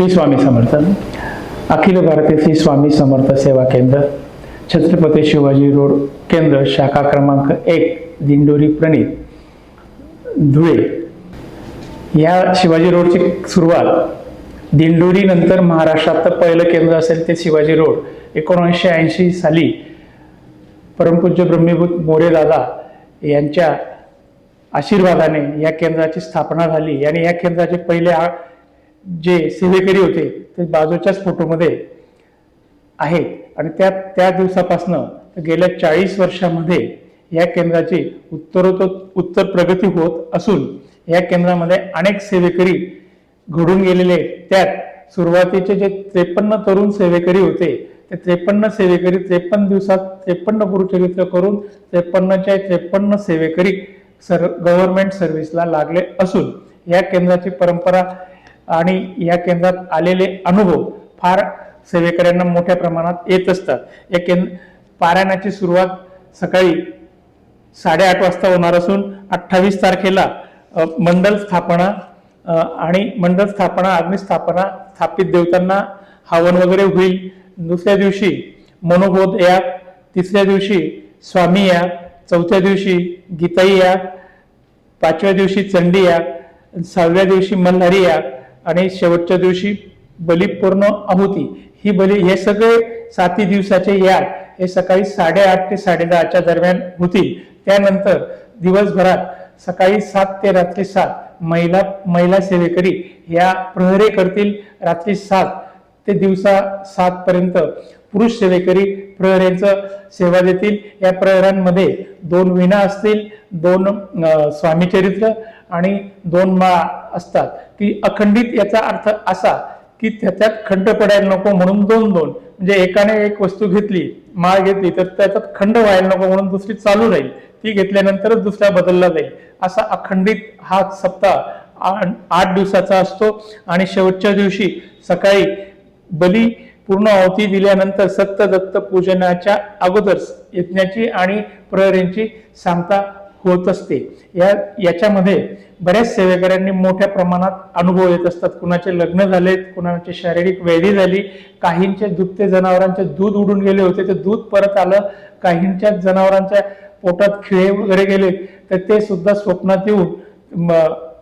श्री स्वामी समर्थ. अखिल भारतीय श्री स्वामी समर्थ सेवा केंद्र छत्रपती शिवाजी रोड केंद्र शाखा क्रमांक एक दिंडोरी प्रणित धुळे. या शिवाजी रोडची सुरुवात दिंडोरी नंतर महाराष्ट्रात पहिलं केंद्र असेल ते शिवाजी रोड. एकोणीसशे ऐंशी साली परमपूज्य ब्रह्मीभूत मोरे दादा यांच्या आशीर्वादाने या केंद्राची स्थापना झाली. आणि या केंद्राचे पहिले आ- जे सेवेकरी होते ते बाजूच्याच फोटोमध्ये आहेत. आणि त्या त्या दिवसापासनं गेल्या चाळीस वर्षामध्ये या केंद्राची उत्तरोत्तर उत्तर प्रगती होत असून या केंद्रामध्ये अनेक सेवेकरी घडून गेलेले त्यात सुरुवातीचे जे त्रेपन्न तरुण सेवेकरी होते ते त्रेपन्न सेवेकरी त्रेपन्न दिवसात त्रेपन्न गुरुचरित्र करून त्रेपन्नच्या त्रेपन्न सेवेकरी सर गव्हर्नमेंट सर्व्हिसला लागले असून या केंद्राची परंपरा आणि या केंद्रात आलेले अनुभव फार सेवेकऱ्यांना मोठ्या प्रमाणात येत असतात. या केंद्र पारायणाची सुरुवात सकाळी साडेआठ वाजता होणार असून अठ्ठावीस तारखेला मंडल स्थापना आणि मंडल स्थापना अग्निस्थापना स्थापित देवतांना हवन वगैरे होईल. दुसऱ्या दिवशी मनोबोध याग तिसऱ्या दिवशी स्वामी याग चौथ्या दिवशी गीताई याग पाचव्या दिवशी चंडी याग सहाव्या दिवशी मल्हारी याग आणि शेवटच्या दिवशी बलिपूर्ण आहुती. ही बली हे सगळे साती दिवसाचे याग हे सकाळी साडेआठ ते साडेदहाच्या दरम्यान होतील. त्यानंतर दिवसभरात सकाळी सात ते रात्री सात महिला महिला सेवेकरी या प्रहरे करतील. रात्री सात ते दिवसा सात पर्यंत पुरुष सेवेकरी प्रहऱ्यांचं सेवा देतील. या प्रहरांमध्ये दोन विणा असतील दोन स्वामीचरित्र आणि दोन माळा असतात. की अखंडित याचा अर्थ असा की त्याच्यात खंड पडायला नको म्हणून दोन दोन. म्हणजे एकाने एक वस्तू घेतली माळ घेतली तर त्याच्यात खंड व्हायला नको म्हणून दुसरी चालू राहील. ती घेतल्यानंतरच दुसरा बदलला जाईल. असा अखंडित हा सप्ताह आ- आठ दिवसाचा असतो. आणि शेवटच्या दिवशी सकाळी बली पूर्ण आहुती दिल्यानंतर सत्य दत्त पूजनाच्या अगोदर यज्ञाची आणि प्रहरींची सांगता होत असते. या याच्यामध्ये बऱ्याच सेवेकऱ्यांनी मोठ्या प्रमाणात अनुभव येत असतात. कुणाचे लग्न झालेत कुणाची शारीरिक व्याधी झाली काहींचे दुभते जनावरांचे दूध उडून गेले होते ते दूध परत आलं काहींच्या जनावरांच्या पोटात खिळे वगैरे गेले तर ते सुद्धा स्वप्नात येऊन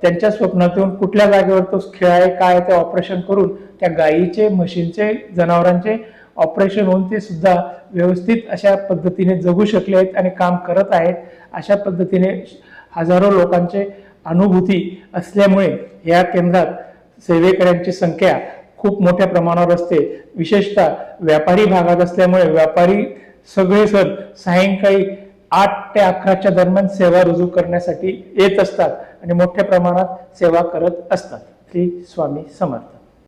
त्यांच्या स्वप्नात येऊन कुठल्या जागेवर तो खेळ आहे काय आहे ते ऑपरेशन करून त्या गायीचे म्हशींचे जनावरांचे ऑपरेशन होऊन ते सुद्धा व्यवस्थित अशा पद्धतीने जगू शकले आहेत आणि काम करत आहेत. अशा पद्धतीने हजारो लोकांचे अनुभूती असल्यामुळे या केंद्रात सेवेकऱ्यांची संख्या खूप मोठ्या प्रमाणावर असते. विशेषतः व्यापारी भागात असल्यामुळे व्यापारी सगळे सण सायंकाळी आठ ते अकराच्या दरम्यान सेवा रुजू करण्यासाठी येत असतात आणि मोठ्या प्रमाणात सेवा करत असतात. श्री स्वामी समर्थ.